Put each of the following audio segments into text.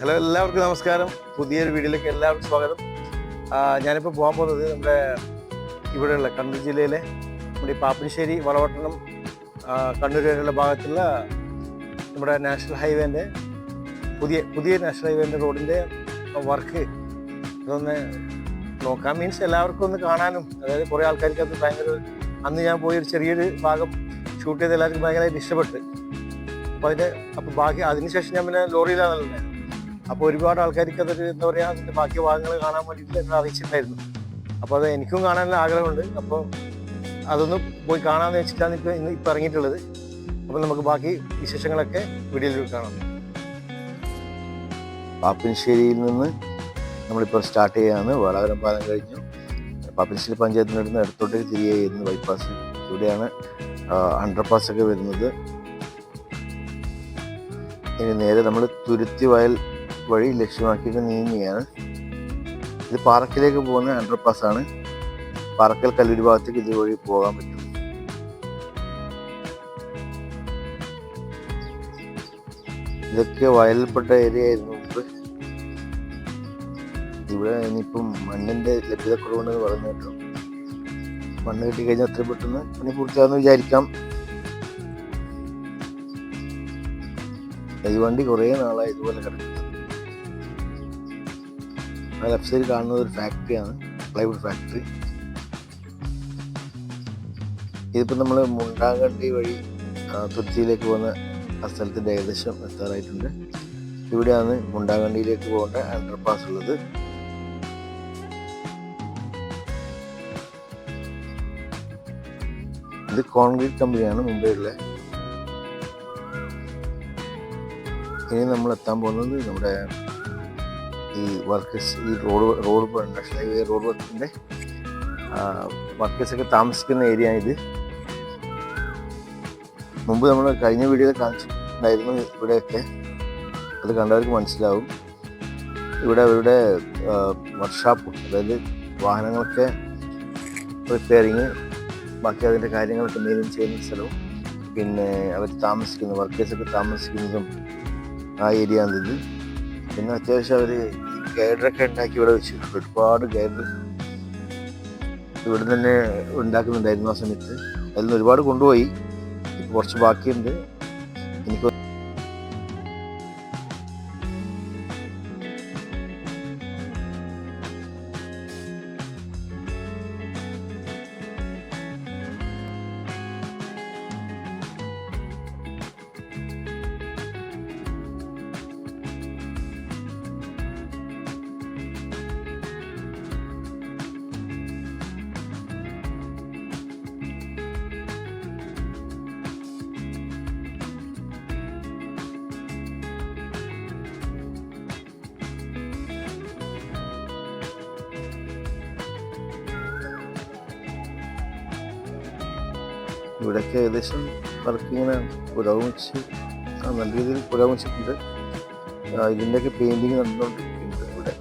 Hello എല്ലാവർക്കും നമസ്കാരം. പുതിയൊരു വീഡിയോയിലേക്ക് എല്ലാവർക്കും സ്വാഗതം. ഞാനിപ്പോൾ പോകാൻ പോകുന്നത് നമ്മുടെ ഇവിടെയുള്ള കണ്ണൂർ ജില്ലയിലെ നമ്മുടെ പാപ്പിനിശ്ശേരി വളവട്ടണം കണ്ണൂർ വരെയുള്ള ഭാഗത്തുള്ള നമ്മുടെ നാഷണൽ ഹൈവേന്റെ പുതിയ പുതിയ നാഷണൽ ഹൈവേന്റെ റോഡിന്റെ വർക്ക് അതൊന്ന് നോക്കാം. മീൻസ് എല്ലാവർക്കും ഒന്ന് കാണാനും അതായത് കുറേ ആൾക്കാർക്ക് അത് ഭയങ്കര അന്ന് ഞാൻ പോയി ഒരു ചെറിയൊരു ഭാഗം ഷൂട്ട് ചെയ്ത് എല്ലാവർക്കും ഭയങ്കരമായിട്ട് ഇഷ്ടപ്പെട്ട്. അപ്പോൾ അതിന്റെ അപ്പോൾ ബാക്കി അതിനുശേഷം ഞാൻ പിന്നെ ലോറിയിലാണല്ലോ അപ്പോൾ ഒരുപാട് ആൾക്കാർക്ക് അതൊരു എന്താ പറയുക അതിന്റെ ബാക്കി ഭാഗങ്ങൾ കാണാൻ വേണ്ടിയിട്ട് എന്നെ അറിയിച്ചിട്ടുണ്ടായിരുന്നു. അപ്പോൾ അത് എനിക്കും കാണാനുള്ള ആഗ്രഹമുണ്ട്. അപ്പോൾ അതൊന്ന് പോയി കാണാമെന്ന് വെച്ചിട്ടാണ് ഇപ്പോൾ ഇന്ന് ഇപ്പോൾ ഇറങ്ങിയിട്ടുള്ളത്. അപ്പോൾ നമുക്ക് ബാക്കി വിശേഷങ്ങളൊക്കെ വീഡിയോയിൽ കാണാം. പാപ്പിൻശ്ശേരിയിൽ നിന്ന് നമ്മളിപ്പോൾ സ്റ്റാർട്ട് ചെയ്യാന്ന് വേളാകരം പാലം കഴിഞ്ഞു. പാപ്പിൻശ്ശേരി അടുത്ത് ഇടത്തോട്ടേക്ക് തിരികെ ചെയ്യുന്നു ബൈപ്പാസ് ഇവിടെയാണ്. അണ്ടർപാസ് ഒക്കെ വരുന്നത്. ഇനി നേരെ നമ്മൾ തുരുത്തി വയൽ വഴി ലക്ഷ്യമാക്കിയിട്ട് നീങ്ങുകയാണ്. ഇത് പാറക്കിലേക്ക് പോകുന്ന അണ്ടർപാസ് ആണ്. പാറക്കൽ കല്ലൂരി ഭാഗത്തേക്ക് ഇതുവഴി പോകാൻ പറ്റും. ഇതൊക്കെ വയലിൽപ്പെട്ട ഏരിയ ആയിരുന്നു ഇവിടെ ഇനിയിപ്പം മണ്ണിന്റെ ലഭ്യതക്കുറവുണ്ടെന്ന് പറഞ്ഞു കേട്ടോ. മണ്ണ് കിട്ടി കഴിഞ്ഞാൽ അത്ര പെട്ടെന്ന് പണി പൂർത്തിയാന്ന് വിചാരിക്കാം. ഈ വണ്ടി കുറേ നാളായി ഇതുപോലെ കിടക്കുന്നത് ആ ലെഫ്റ്റ് സൈഡ് കാണുന്നത് ഒരു ഫാക്ടറിയാണ് പ്ലൈവുഡ് ഫാക്ടറി ഇതിപ്പോൾ നമ്മൾ മുണ്ടാങ്കണ്ടി വഴി തുരുത്തിയിലേക്ക് പോകുന്ന ആ സ്ഥലത്തിന്റെ ഏകദേശം എത്താറായിട്ടുണ്ട്. ഇവിടെയാണ് മുണ്ടാങ്കണ്ടിയിലേക്ക് പോകേണ്ട അണ്ടർപാസ് ഉള്ളത്. ഇത് കോൺക്രീറ്റ് കമ്പനിയാണ് മുംബൈയിലെ. ഇനി നമ്മൾ എത്താൻ പോകുന്നത് നമ്മുടെ ഈ വർക്കേഴ്സ് ഈ road road national highway road വർക്കിന്റെ വർക്കേഴ്സൊക്കെ താമസിക്കുന്ന ഏരിയ ഇത്. മുമ്പ് നമ്മൾ കഴിഞ്ഞ വീഡിയോ കാണിച്ചിട്ടുണ്ടായിരുന്നു ഇവിടെയൊക്കെ. അത് കണ്ടവർക്ക് മനസ്സിലാവും. ഇവിടെ അവരുടെ വർക്ക്ഷോപ്പ് അതായത് വാഹനങ്ങളൊക്കെ റിപ്പയറിങ് ബാക്കി അതിന്റെ കാര്യങ്ങളൊക്കെ മെയിൻ ചെയ്യുന്ന സ്ഥലവും പിന്നെ അവർ താമസിക്കുന്ന വർക്കേഴ്സൊക്കെ താമസിക്കുന്നതും ആ ഏരിയ ആണിത് പിന്നെ അത്യാവശ്യം അവർ ഗൈഡറൊക്കെ ഉണ്ടാക്കി ഇവിടെ വെച്ചിട്ടുണ്ട്. ഒരുപാട് ഗൈഡർ ഇവിടെ തന്നെ ഉണ്ടാക്കുന്നുണ്ടായിരുന്നു ആ സമയത്ത്. അതിൽ നിന്ന് ഒരുപാട് കൊണ്ടുപോയി. കുറച്ച് ബാക്കിയുണ്ട്. എനിക്ക് ഇവിടെയൊക്കെ ഏകദേശം വർക്ക് ഇങ്ങനെ പുരോഗമിച്ച് നല്ല രീതിയിൽ പുരോഗമിച്ചിട്ടുണ്ട് ഇതിന്റെയൊക്കെ പെയിന്റിങ് നടന്നുകൊണ്ടിരിക്കുന്നുണ്ട് ഇവിടെ.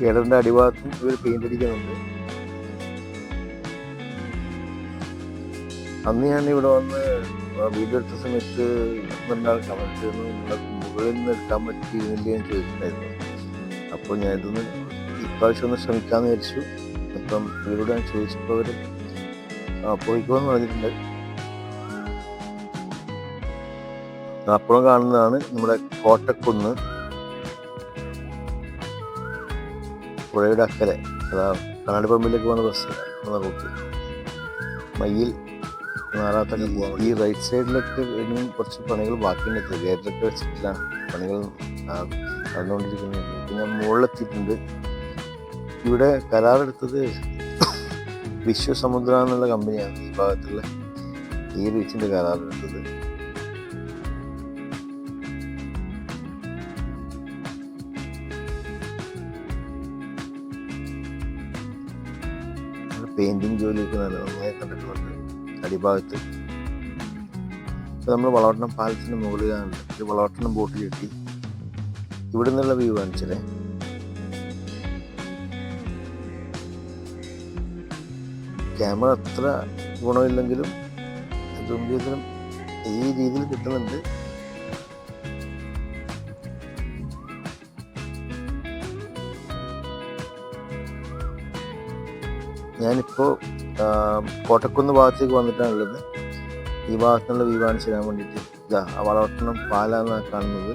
ഗേഡറിന്റെ അടിഭാഗത്തും ഇവർ പെയിന്റ് അടിക്കുന്നുണ്ട്. അന്ന് ഞാൻ ഇവിടെ വന്ന് വീഡിയോ എടുത്ത സമയത്ത് ഒരാൾ കമന്റ് ചെയ്യുന്നു മുകളിൽ നിന്ന് എടുക്കാൻ പറ്റിയിരുന്നില്ല എന്ന് ചോദിച്ചിട്ടുണ്ടായിരുന്നു. അപ്പോൾ ഞാൻ ഇതൊന്ന് ഇപ്രാവശ്യം ഒന്ന് ശ്രമിക്കാമെന്ന് വിചാരിച്ചു. അപ്പം ഇവരോട് ഞാൻ ചോദിച്ചപ്പോൾ അവർ പോയിക്കോന്ന് പറഞ്ഞിട്ടുണ്ട്. അപ്പുറം കാണുന്നതാണ് നമ്മുടെ കോട്ടക്കുന്ന്. പുഴയുടെ അക്കരെ. അതാ കണ്ണാടിപ്പറമ്പിലേക്ക് പോകുന്ന ബസ് റൂട്ട് മയ്യിൽ നാറാത്തടി ഈ റൈറ്റ് സൈഡിലൊക്കെ ഇനിയും കുറച്ച് പണികൾ ബാക്കിയുണ്ട്. ഗേറ്റിലൊക്കെ വെച്ചിട്ടില്ല. പണികൾ നടന്നുകൊണ്ടിരിക്കുന്നത് പിന്നെ മുകളിലെത്തിയിട്ടുണ്ട്. ഇവിടെ കരാറെടുത്തത് വിശ്വസമുദ്ര എന്നുള്ള കമ്പനിയാണ് ഈ ഭാഗത്തുള്ള ഈ ബീച്ചിന്റെ കരാറെടുത്തത്. പെയിന്റിങ് ജോലിയൊക്കെ നല്ല നന്നായി കണ്ടിട്ടുണ്ട് അടിഭാഗത്ത്. ഇപ്പോൾ നമ്മൾ വളവട്ടണം പാലത്തിന്റെ മുകളിലാണ്. ഒരു വളവട്ടണം ബോട്ടിൽ കെട്ടി ഇവിടെ നിന്നുള്ള വ്യൂ കാണിച്ചല്ലേ ക്യാമറ അത്ര ഗുണമില്ലെങ്കിലും സൂം ചെയ്തതിനും ഈ രീതിയിൽ കിട്ടുന്നുണ്ട്. ഞാനിപ്പോൾ കോട്ടക്കുന്ന് ഭാഗത്തേക്ക് വന്നിട്ടാണുള്ളത്. ഈ ഭാഗത്തുള്ള വ്യൂ കാണിച്ചു തരാൻ വേണ്ടിയിട്ട്. ഇതാ വളവട്ടണം പാലാണ് കാണുന്നത്.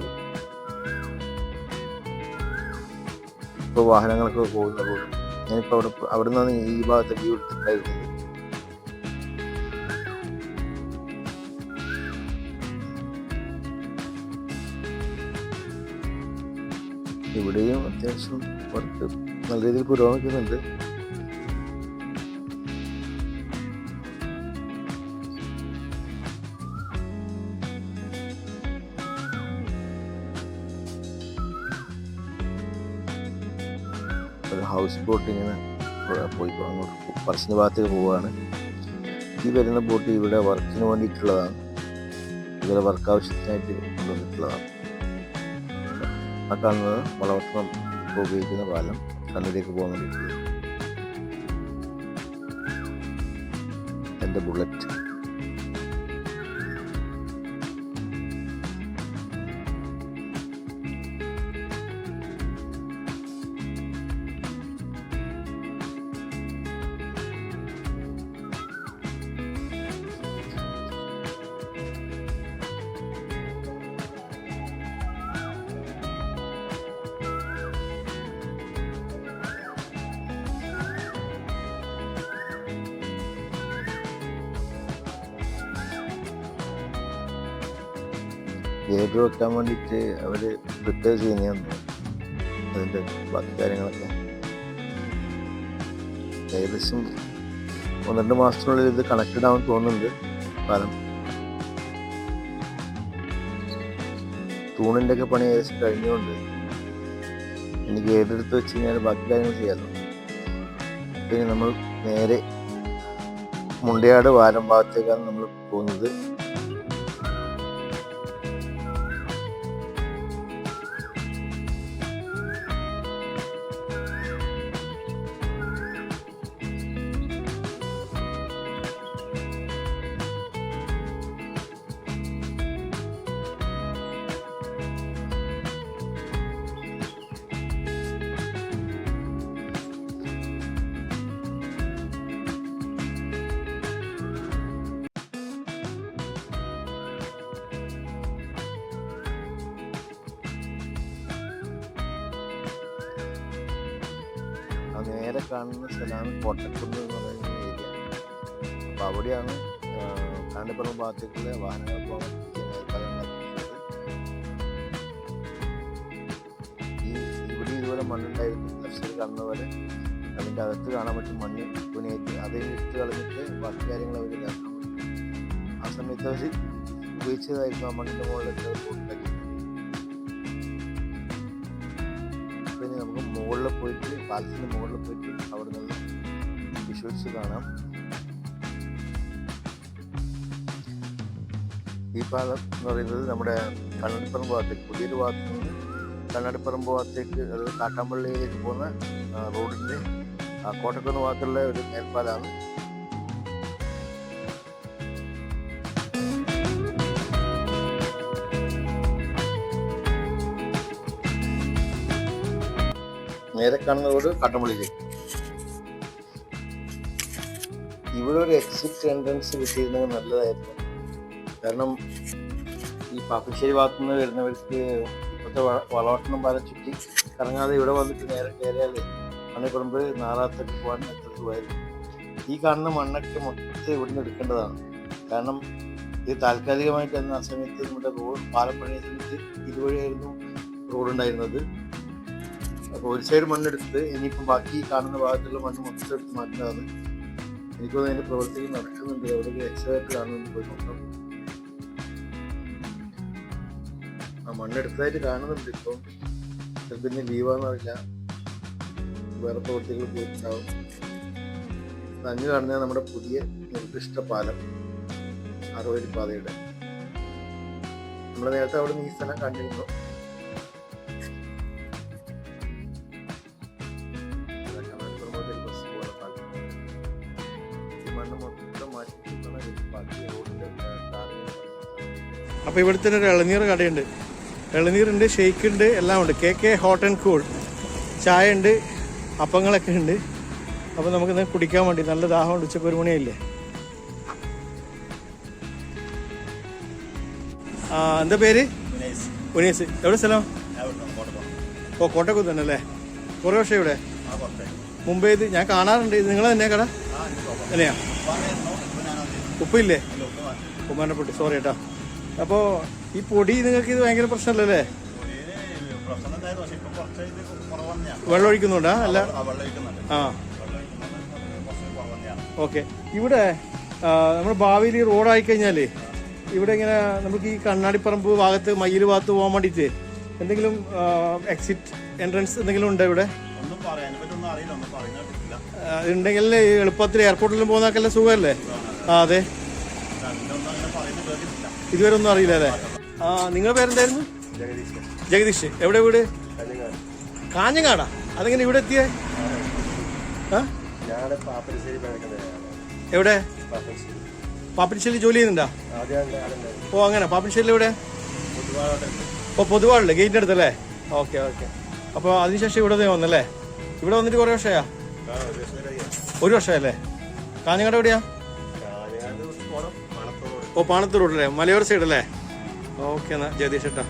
ഇപ്പോൾ വാഹനങ്ങളൊക്കെ പോകുന്ന റോഡ് ഞാനിപ്പോൾ അവിടെ അവിടെ നിന്നാണ് ഈ ഭാഗത്തെ വ്യൂ എടുത്തിട്ടുണ്ടായിരുന്നത് ഇവിടെയും അത്യാവശ്യം വർക്ക് നല്ല രീതിയിൽ പുരോഗമിക്കുന്നുണ്ട്. ഹൗസ് ബോട്ട് ഇങ്ങനെ പോയി അങ്ങോട്ട് പറശ്ശിനി ഭാഗത്തേക്ക് പോവുകയാണ്. ഈ വരുന്ന ബോട്ട് ഇവിടെ വർക്കിന് വേണ്ടിയിട്ടുള്ളതാണ്. ഇവിടെ വർക്ക് ആവശ്യത്തിനായിട്ട് കൊണ്ടുവന്നിട്ടുള്ളതാണ്. ആ കാണുന്നത് ഇപ്പോൾ ഉപയോഗിക്കുന്ന പാലം കണ്ണിലേക്ക് പോകാൻ വേണ്ടിയിട്ടുള്ളത് എന്റെ ബുള്ളറ്റ് വെക്കാൻ വേണ്ടിയിട്ട് അവർ പ്രിപ്പയർ ചെയ്യുന്നതാണ് അതിന്റെ ബാക്കി കാര്യങ്ങളൊക്കെ. ഏകദേശം ഒന്ന് രണ്ട് മാസത്തിനുള്ളിൽ ഇത് കണക്റ്റഡ് ആവാൻ തോന്നുന്നുണ്ട്. പാലം തൂണിന്റെ ഒക്കെ പണി ഏകദേശം കഴിഞ്ഞുകൊണ്ട് എനിക്ക് ഏതെടുത്ത് വെച്ച് കഴിഞ്ഞാൽ ബാക്കി കാര്യങ്ങൾ ചെയ്യാമല്ലോ പിന്നെ നമ്മൾ നേരെ മുണ്ടയാട് വാരം ഭാഗത്തേക്കാണ് നമ്മൾ പോകുന്നത്. നേരെ കാണുന്ന സ്ഥലമാണ് കോട്ടക്കുന്ന് എന്ന് പറയുന്ന ഏരിയ. അപ്പോൾ അവിടെയാണ് കാണ്ടിപ്പുറം ഭാഗത്തേക്കുള്ള വാഹനങ്ങൾ പോകാൻ ഇവിടെ ഇതുപോലെ മണ്ണുണ്ടായിരുന്നു. ലെഫ്റ്റ് കാണുന്ന പോലെ അതിന്റെ അകത്ത് കാണാൻ പറ്റും മണ്ണ് പുനേറ്റ്. അതിൽ എടുത്ത് കളഞ്ഞിട്ട് ബാക്കി കാര്യങ്ങൾ അവർ ആ സമയത്ത് അവർ ഉപയോഗിച്ചതായിരുന്നു ആ മണ്ണിന്റെ മുകളിലൊക്കെ പാലത്തിന്റെ മുകളിൽ പോയിട്ട് അവിടെ നിന്ന് വിഷ്വൽസ് കാണാം. ഈ പാലം എന്ന് പറയുന്നത് നമ്മുടെ കണ്ണടിപ്പുറം ഭാഗത്തേക്ക് പുതിയൊരു ഭാഗത്ത് നിന്ന് കണ്ണടിപ്പുറം ഭാഗത്തേക്ക് അതായത് കാട്ടാമ്പള്ളിയിലേക്ക് പോകുന്ന റോഡിന്റെ കോട്ടക്കുന്ന് ഭാഗത്തുള്ള ഒരു മേൽപ്പാലാണ് നേരെ കാണുന്ന റോഡ് കാട്ടമ്പള്ളിയിലേക്ക് ഇവിടെ ഒരു എക്സിറ്റ് എൻട്രൻസ് കിട്ടിയിരുന്നത് നല്ലതായിരുന്നു. കാരണം ഈ പാപ്പശ്ശേരി ഭാഗത്തു നിന്ന് വരുന്നവർക്ക് ഇപ്പോഴത്തെ വളവട്ടണം പാലം ചുറ്റി കറങ്ങാതെ ഇവിടെ വന്നിട്ട് നേരെ കയറിയാൽ മണ്ണിക്കുളമ്പ് നാലാത്തേക്ക് പോകാൻ എത്ര രൂപയായിരുന്നു ഈ കാണുന്ന മണ്ണൊക്കെ മൊത്തം ഇവിടുന്ന് എടുക്കേണ്ടതാണ്. കാരണം ഇത് താൽക്കാലികമായിട്ട് ആ സമയത്ത് നമ്മുടെ റോഡ് പാലപ്പണിയ പണിയ സമയത്ത് ഇതുവഴിയായിരുന്നു റോഡ് ഉണ്ടായിരുന്നത് അപ്പോൾ ഒരു സൈഡ് മണ്ണെടുത്ത് ഇനിയിപ്പം ബാക്കി കാണുന്ന ഭാഗത്തുള്ള മണ്ണ് മൊത്തം എടുത്ത് മാറ്റുന്നതാണ്. എനിക്ക് തോന്നുന്നു അതിന്റെ പ്രവർത്തികൾ നടക്കുന്നുണ്ട്. എവിടെ എക്സ്ട്രായിട്ട് കാണുന്നുണ്ട് പോയി നോക്കാം. ആ മണ്ണെടുത്തതായിട്ട് കാണുന്നുണ്ട് ഇപ്പം. പിന്നെ ലീവാന്നറിയില്ല വേറെ പ്രവൃത്തികൾ പോയിട്ടുണ്ടാവും നഞ്ഞ് അങ്ങ് കാണുന്നത് നമ്മുടെ പുതിയ നിർദ്ദിഷ്ട പാലം അറുപത് നമ്മൾ നേരത്തെ അവിടെ നിന്ന് ഈ സ്ഥലം കണ്ടിരുന്നു. അപ്പോൾ ഇവിടുത്തെ ഒരു ഇളനീർ കടയുണ്ട്. ഇളനീറുണ്ട് ഷെയ്ക്ക് ഉണ്ട് എല്ലാം ഉണ്ട്. K K hot and cool. ചായ ഉണ്ട് അപ്പങ്ങളൊക്കെ ഉണ്ട്. അപ്പോൾ നമുക്കിന്ന് കുടിക്കാൻ വേണ്ടി നല്ല ദാഹമുണ്ട്. ഉച്ചയ്ക്ക് ഒരു മണിയല്ലേ എന്താ പേര്? ഉനീസ്. എവിടെ സ്ഥലം? ഓ കോട്ടക്കുന്ന് തന്നെ അല്ലേ? കുറേ വർഷം ഇവിടെ? മുമ്പേ ഇത് ഞാൻ കാണാറുണ്ട്. നിങ്ങൾ തന്നെ കട? തന്നെയാ? ഉപ്പില്ലേ? ഉപ്പുമാനപ്പെട്ടു സോറി കേട്ടോ അപ്പോൾ ഈ പൊടി നിങ്ങൾക്ക് ഇത് ഭയങ്കര പ്രശ്നമല്ലേ വെള്ളം ഒഴിക്കുന്നുണ്ടാ അല്ല. ആ. ഓക്കെ. ഇവിടെ നമ്മൾ ഭാവിയിൽ റോഡായി കഴിഞ്ഞാലേ ഇവിടെ ഇങ്ങനെ നമുക്ക് ഈ കണ്ണാടിപ്പറമ്പ് ഭാഗത്ത് മയിൽ ഭാഗത്ത് പോകാൻ വേണ്ടിയിട്ട് എന്തെങ്കിലും എക്സിറ്റ് എൻട്രൻസ് എന്തെങ്കിലും ഉണ്ടോ ഇവിടെ? ഉണ്ടെങ്കിൽ എളുപ്പത്തിൽ എയർപോർട്ടിലും പോകുന്നതൊക്കെ സുഖമല്ലേ? ആ അതെ അതിനൊന്നും അങ്ങനെ പറയുന്നത് കേട്ടിട്ടില്ല ഇതുവരെ ഒന്നും അറിയില്ല അല്ലേ? ആ നിങ്ങളുടെ പേരെന്തായിരുന്നു? ജഗദീഷ് എവിടെ വീട്? കാഞ്ഞങ്ങാടാ. അതെങ്ങനെ ഇവിടെ എത്തിയേ? എവിടെ? പാപ്പനശ്ശേരി ജോലി ചെയ്യുന്നുണ്ടാ? ഓ അങ്ങനെ. പാപ്പിനിശ്ശേരി എവിടെ? ഓ പൊതുവാളിൽ ഗേറ്റിന്റെ അടുത്തല്ലേ ഓക്കെ ഓക്കെ. അപ്പോൾ അതിനുശേഷം ഇവിടെ വന്നല്ലേ? ഇവിടെ വന്നിട്ട് കുറേ വർഷമായാ ഒരു വർഷമല്ലേ കാഞ്ഞങ്ങാട് എവിടെയാ? ഓ പാണത്തൂർ റോഡല്ലേ മലയോര സൈഡ് അല്ലേ? ഓക്കെ എന്നാ ജഗദീഷ് ഏട്ടാ.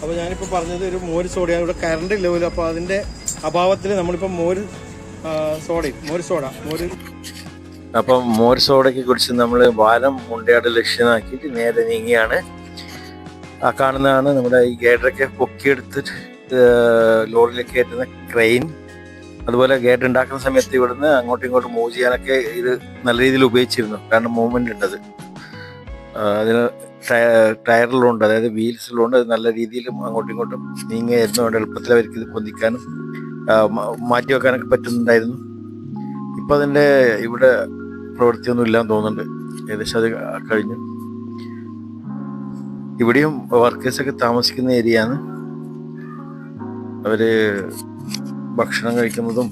അപ്പോൾ ഞാനിപ്പോൾ പറഞ്ഞത് ഒരു മോര് സോഡയാണ് ഇവിടെ കറണ്ട് ഇല്ല പോലും. അപ്പോൾ അതിന്റെ അഭാവത്തിൽ നമ്മളിപ്പോൾ മോര് സോഡയും മോര് സോഡ മോര് അപ്പം മോര് സോഡയ്ക്ക് കുറിച്ച് നമ്മൾ വാലം മുണ്ടയാട് ലക്ഷ്യമാക്കിയിട്ട് നേരെ നീങ്ങിയാണ്. ആ കാണുന്നതാണ് നമ്മുടെ ഈ ഗേഡറൊക്കെ പൊക്കിയെടുത്തിട്ട് ലോറിയിലേക്ക് കയറ്റുന്ന ക്രെയിൻ. അതുപോലെ ഗേറ്റ് ഉണ്ടാക്കുന്ന സമയത്ത് ഇവിടുന്ന് അങ്ങോട്ടും ഇങ്ങോട്ടും മൂവ് ചെയ്യാനൊക്കെ ഇത് നല്ല രീതിയിൽ ഉപയോഗിച്ചിരുന്നു. കാരണം മൂവ്മെന്റ് ഉണ്ട് അത് ആ, അതിന് ടയറിലുണ്ട് അതായത് വീൽസിലുണ്ട്. അത് നല്ല രീതിയിൽ അങ്ങോട്ടും ഇങ്ങോട്ടും നീങ്ങിയായിരുന്നു അതുകൊണ്ട് എളുപ്പത്തിൽ അവർക്ക് ഇത് പൊന്തിക്കാനും മാറ്റി വെക്കാനൊക്കെ പറ്റുന്നുണ്ടായിരുന്നു. ഇപ്പം അതിന്റെ ഇവിടെ പ്രവൃത്തിയൊന്നും ഇല്ലാന്ന് തോന്നുന്നുണ്ട്. ഏകദേശം അത് കഴിഞ്ഞു. ഇവിടെയും വർക്കേഴ്സൊക്കെ താമസിക്കുന്ന ഏരിയയാണ്. അവർ ഭക്ഷണം കഴിക്കുന്നതും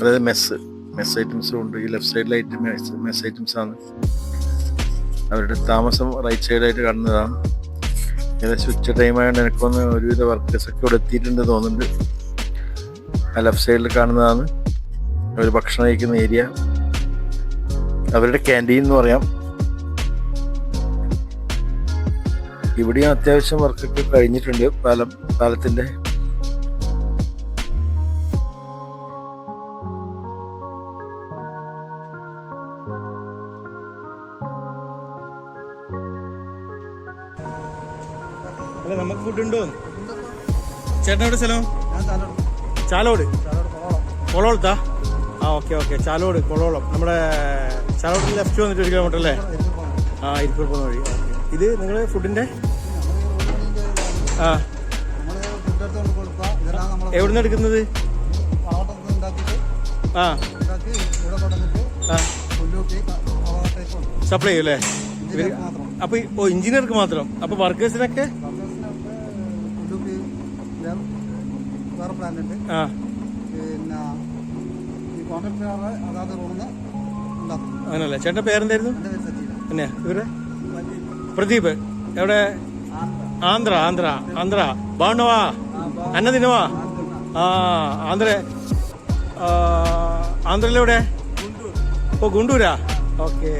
അതായത് മെസ്സ് മെസ്സ് ഐറ്റംസും ഉണ്ട്. ഈ ലെഫ്റ്റ് സൈഡിലായിട്ട് മെസ്സ് മെസ്സ് ഐറ്റംസ് ആണ് അവരുടെ താമസം റൈറ്റ് സൈഡായിട്ട് കാണുന്നതാണ്. ഏകദേശം ഉച്ച ടൈമായതുകൊണ്ട് എനിക്കൊന്ന് ഒരുവിധ വർക്കേഴ്സ് ഒക്കെ ഇവിടെ എത്തിയിട്ടുണ്ട് തോന്നുന്നുണ്ട്. ആ ലെഫ്റ്റ് സൈഡിൽ കാണുന്നതാണ്. അവർ ഭക്ഷണം കഴിക്കുന്ന ഏരിയ അവരുടെ ക്യാന്റീൻ എന്ന് പറയാം. ഇവിടെയും അത്യാവശ്യം വർക്കൊക്കെ കഴിഞ്ഞിട്ടുണ്ട് പാലം പാലത്തിന്റെ ചേട്ടൻ എവിടെ സ്ഥലം? ചാലോട്. കൊളോളത്താ ആ ഓക്കെ ഓക്കെ. ചാലോട് കൊളോളം. നമ്മുടെ ചാലോട്ടിൽ ലെഫ്റ്റ് വന്നിട്ട് ഒരു കിലോമീറ്റർ അല്ലേ? ആ ഇരിക്കൂർ പോകുന്ന വഴി. ഇത് നിങ്ങൾ ഫുഡിന്റെ ആ. എവിടെ നിന്ന് എടുക്കുന്നത്? ആ. സപ്ലൈ ചെയ്യും അല്ലേ? അപ്പൊ ഇഞ്ചിനീയർക്ക് മാത്രം. അപ്പൊ വർക്കേഴ്സിനൊക്കെ വേറെ ആ. പിന്നെ ഈ കോൺട്രാക്ടർ അതാത് റൂമിൽ അങ്ങനല്ലേ? ചേട്ടൻ പേരെന്തായിരുന്നു? പിന്നെ ഇവർ? പ്രദീപ്. എവിടെ? ആന്ധ്ര. ആന്ധ്ര ആന്ധ്ര ബാണവാ. അന്ന തിന്നവാ ആ ആന്ധ്ര. ആന്ധ്രയിലെവിടെ ഓ ഗുണ്ടൂരാ? ഓക്കെ.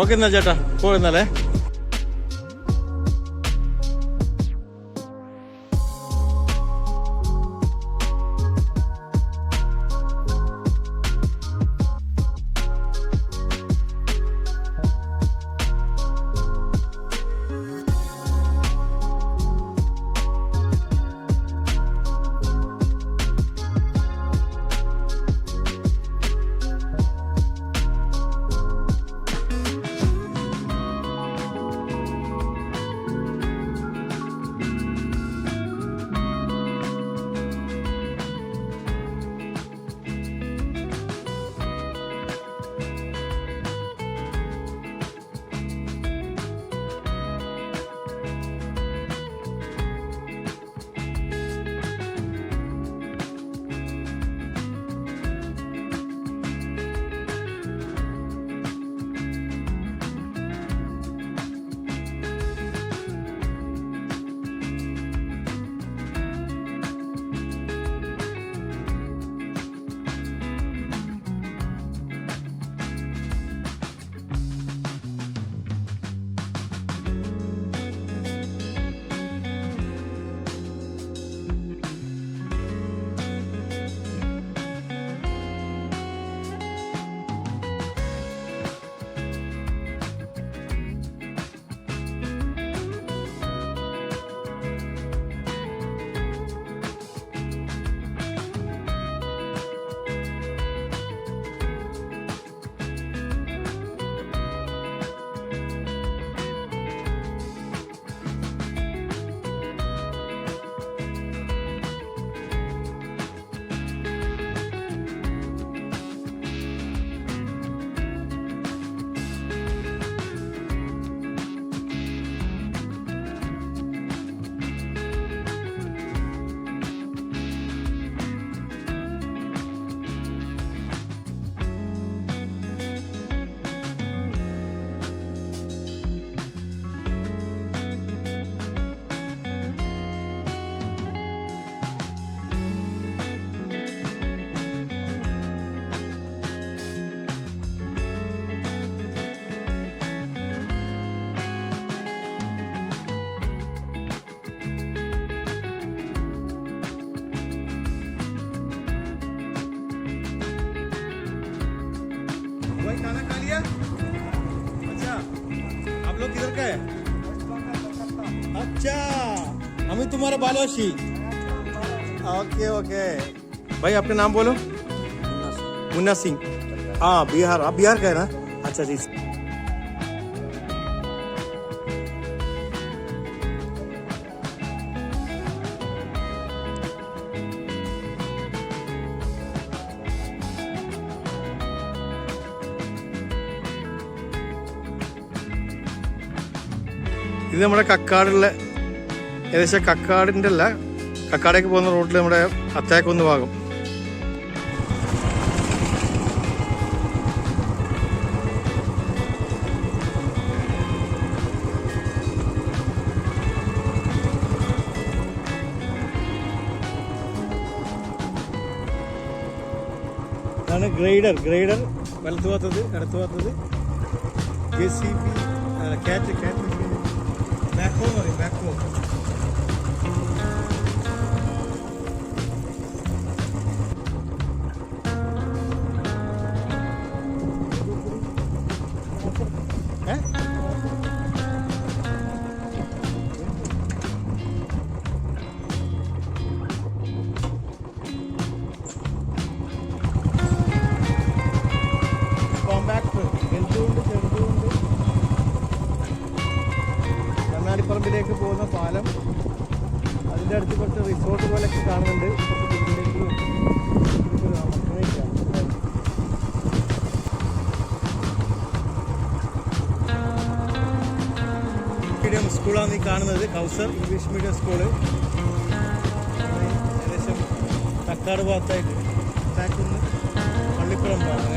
ഓക്കെ എന്നാ ചേട്ടാ. പോയെന്നാലേ. बालोशी ओके ओके भाई आपका नाम बोलो मुन्ना सिंह हाँ बिहार आप बिहार का है ना अच्छा जी ഇത് നമ്മുടെ കക്കാടുള്ള ഏകദേശം കക്കാടിന്റെ അല്ല കക്കാടേക്ക് പോകുന്ന റോഡിൽ നമ്മുടെ അത്തേക്കൊന്ന് ഭാഗം ഇതാണ് ഗ്രൈഡർ. ഗ്രൈഡർ വലത്തു ഭാഗത്തത് ഇടത്തു ഭാഗത്തത്. ജെ സി ബി കാറ്റ് കാറ്റ് ബാക്കോ എന്ന് പറയും ബാക്കോ കൗസർ ഇംഗ്ലീഷ് മീഡിയം സ്കൂൾ. ഏകദേശം തക്കാട് ഭാഗത്തായിട്ട് താക്കുന്ന് പള്ളിപ്പുറം ഭാഗം.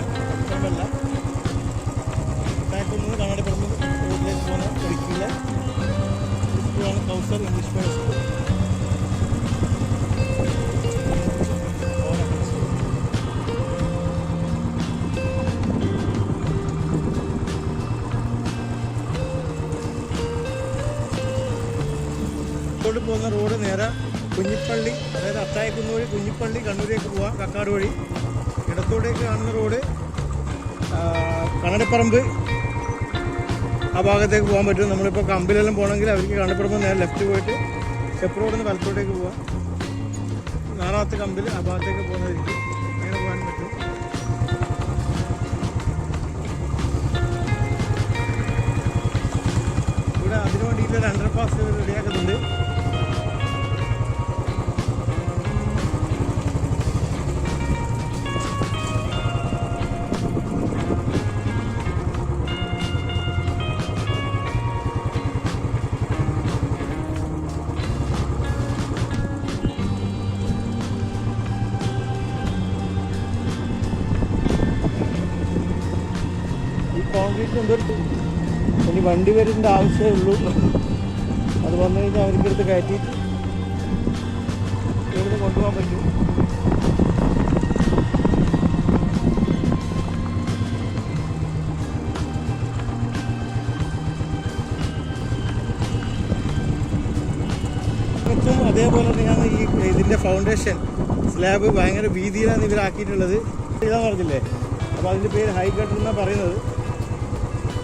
കുഞ്ഞിപ്പള്ളി അതായത് അത്തായക്കുന്ന് വഴി കുഞ്ഞിപ്പള്ളി കണ്ണൂരേക്ക് പോവാം കക്കാട് വഴി. ഇടത്തോട്ടേക്ക് കാണുന്ന റോഡ് കണ്ണടിപ്പറമ്പ്. ആ ഭാഗത്തേക്ക് പോകാൻ പറ്റും. നമ്മളിപ്പോൾ കമ്പിലെല്ലാം പോകണമെങ്കിൽ അവർക്ക് കണ്ണടിപ്പറമ്പ് നേരെ ലെഫ്റ്റ് പോയിട്ട് സ്റ്റെപ്പ് റോഡിൽ നിന്ന് വലത്തോട്ടേക്ക് പോവാം. നാലാമത്തെ കമ്പിൽ ആ ഭാഗത്തേക്ക് പോകുന്നവർക്ക് വരുന്ന ആവശ്യമേ ഉള്ളൂ. അത് വന്നു കഴിഞ്ഞാൽ അവർക്ക് എടുത്ത് കയറ്റി ഇവിടുന്ന് കൊണ്ടുപോകാൻ പറ്റും ും. അതേപോലെ തന്നെയാണ് ഈ ഇതിന്റെ ഫൗണ്ടേഷൻ സ്ലാബ് ഭയങ്കര വീതിയിലാണ് ഇവരാക്കിയിട്ടുള്ളത്. ഇതാന്ന് പറഞ്ഞില്ലേ? അപ്പോൾ അതിന്റെ പേര് ഹൈ കട്ടർ എന്നാണ് പറയുന്നത്.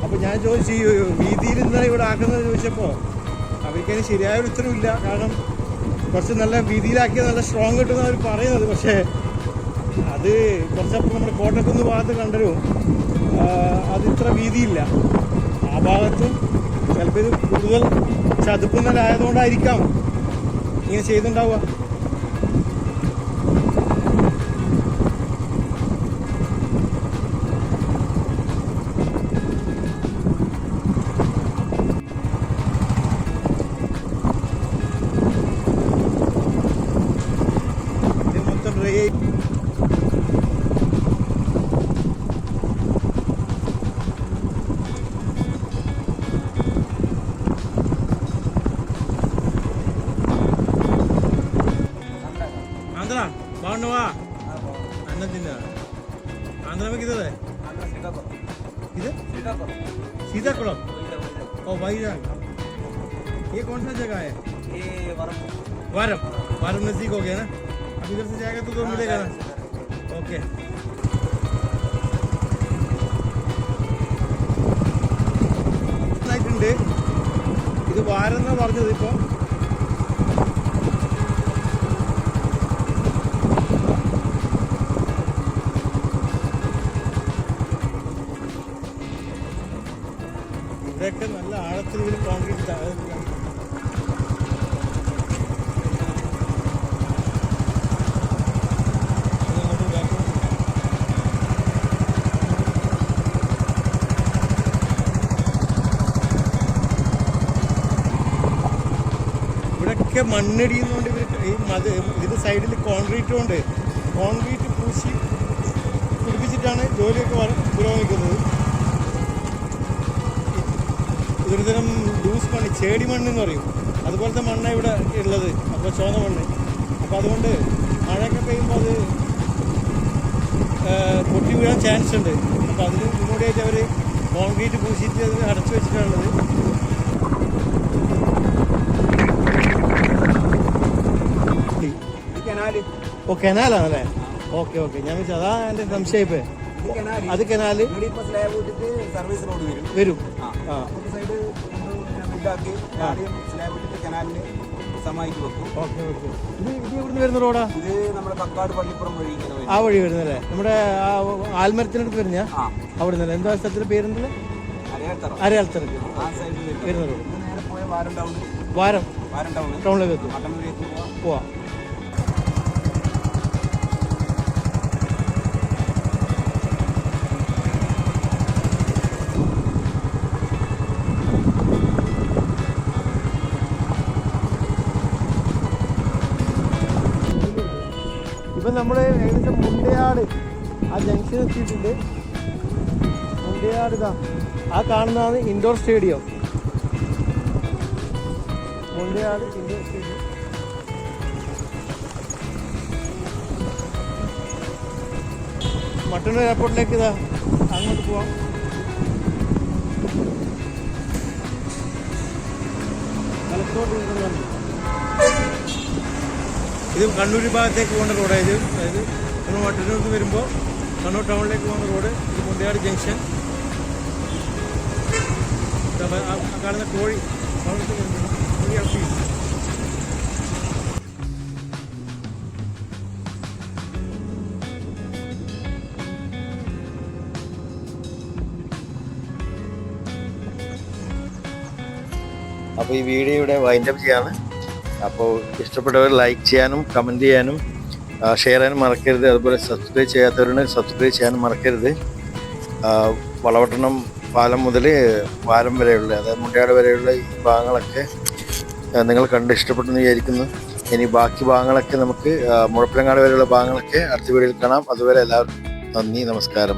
അപ്പോൾ ഞാൻ ചോദിച്ചു ഈ വീതിയിൽ എന്താ ഇവിടെ ആക്കുന്നത് ചോദിച്ചപ്പോൾ അവർക്കതിന് ശരിയായ ഒരു ഉത്തരവില്ല കാരണം കുറച്ച് നല്ല വീതിയിലാക്കിയത് നല്ല സ്ട്രോങ് കിട്ടുമെന്ന് അവർ പറയുന്നത്. പക്ഷേ അത് കുറച്ചപ്പോൾ നമ്മുടെ കോട്ടക്കുന്ന് ഭാഗത്ത് കണ്ടരും അത് ഇത്ര വീതിയില്ല. ആ ഭാഗത്തും ചിലപ്പോൾ ഇത് കൂടുതൽ ചതുപ്പ് നിലായതുകൊണ്ടായിരിക്കാം ഇങ്ങനെ ചെയ്തിട്ടുണ്ടാവുക എന്നാ മണ്ണിടിയുന്നതുകൊണ്ട് ഇവർ ഈ മത് ഇത് സൈഡിൽ കോൺക്രീറ്റ് കൊണ്ട് കോൺക്രീറ്റ് പൂശി പിടിപ്പിച്ചിട്ടാണ് ജോലിയൊക്കെ പുരോഗമിക്കുന്നത്. ഇതൊരു തരം ലൂസ് മണ്ണ് ചേടി മണ്ണ് എന്ന് പറയും. അതുപോലത്തെ മണ്ണ ഇവിടെ ഉള്ളത്. അപ്പോൾ ചോന്ന മണ്ണ്. അപ്പോൾ അതുകൊണ്ട് മഴയൊക്കെ പെയ്യുമ്പോൾ അത് പൊട്ടി വീഴാൻ ചാൻസ് ഉണ്ട്. അപ്പോൾ അതിന് മുന്നോടിയായിട്ട് അവർ കോൺക്രീറ്റ് പൂശിയിട്ട് അത് അടച്ചു വെച്ചിട്ടാണുള്ളത്. ഓ കനാലാണല്ലേ? Okay okay. ഞാൻ വെച്ചാൽ അതാ എന്റെ സംശയപ്പേ. അത് കനാല്. സർവീസ് റോഡ് വരും. വരും. ആ. ആ. അപ്പുറത്തെ സൈഡ് ഇതാക്കി ആദ്യം സ്ലാബ് ഇട്ടിട്ട് കനാലിന് സമായിട്ട് വെക്കും. Okay okay. ഇത് ഇത് എവിടുന്ന് വരുന്ന റോഡാ ഇത് നമ്മുടെ കക്കാട് പള്ളിപ്പുറം വഴി ആ വഴി വരുന്നല്ലേ? നമ്മുടെ ആൽമരത്തിനടുത്ത് വരുന്ന ആ. അവിടെ എന്താ സ്ഥലത്തിന്റെ പേരെന്തല്ലേ അരയാൽത്തറ അരയാൽത്തറക്ക് വരുന്ന റോഡ് വാരം ടൗണിലേക്ക്. എത്തും പോവാം. നമ്മൾ ഏകദേശം മുണ്ടയാട് ആ ജംഗ്ഷൻ എത്തിയിട്ടുണ്ട്. മുണ്ടയാട് ആ കാണുന്നതാണ് indoor stadium Mundayad indoor stadium Mattannur എയർപോർട്ടിലേക്ക് ഇതാ. അങ്ങോട്ട് പോവാം. തലത്തോട്ട് കൊണ്ടുവന്നു. ഇത് കണ്ണൂർ ഭാഗത്തേക്ക് പോകുന്ന റോഡായത് അതായത് നമ്മൾ മട്ടന്നൂർ നിന്ന് വരുമ്പോൾ കണ്ണൂർ ടൗണിലേക്ക് പോകുന്ന റോഡ് ഇത് മുണ്ടയാട് ജംഗ്ഷൻ ഇതാ കാണുന്ന കോഴി അപ്പൊ അപ്പോൾ ഈ വീഡിയോ ഇവിടെ വൈൻഡപ്പ് ചെയ്യാണ്. അപ്പോൾ ഇഷ്ടപ്പെട്ടവർ ലൈക്ക് ചെയ്യാനും കമന്റ് ചെയ്യാനും ഷെയർ ചെയ്യാനും മറക്കരുത്. അതുപോലെ സബ്സ്ക്രൈബ് ചെയ്യാത്തവരാണ് സബ്സ്ക്രൈബ് ചെയ്യാനും മറക്കരുത്. വളവട്ടണം പാലം മുതൽ വാരം വരെയുള്ള അതായത് മുണ്ടയാട് വരെയുള്ള ഈ ഭാഗങ്ങളൊക്കെ നിങ്ങൾ കണ്ട് ഇഷ്ടപ്പെട്ടെന്ന് വിചാരിക്കുന്നു. ഇനി ബാക്കി ഭാഗങ്ങളൊക്കെ നമുക്ക് മുഴപ്പിലങ്ങാട് വരെയുള്ള ഭാഗങ്ങളൊക്കെ അടുത്ത വീഡിയോയിൽ കാണാം. അതുവരെ എല്ലാവർക്കും നന്ദി നമസ്കാരം.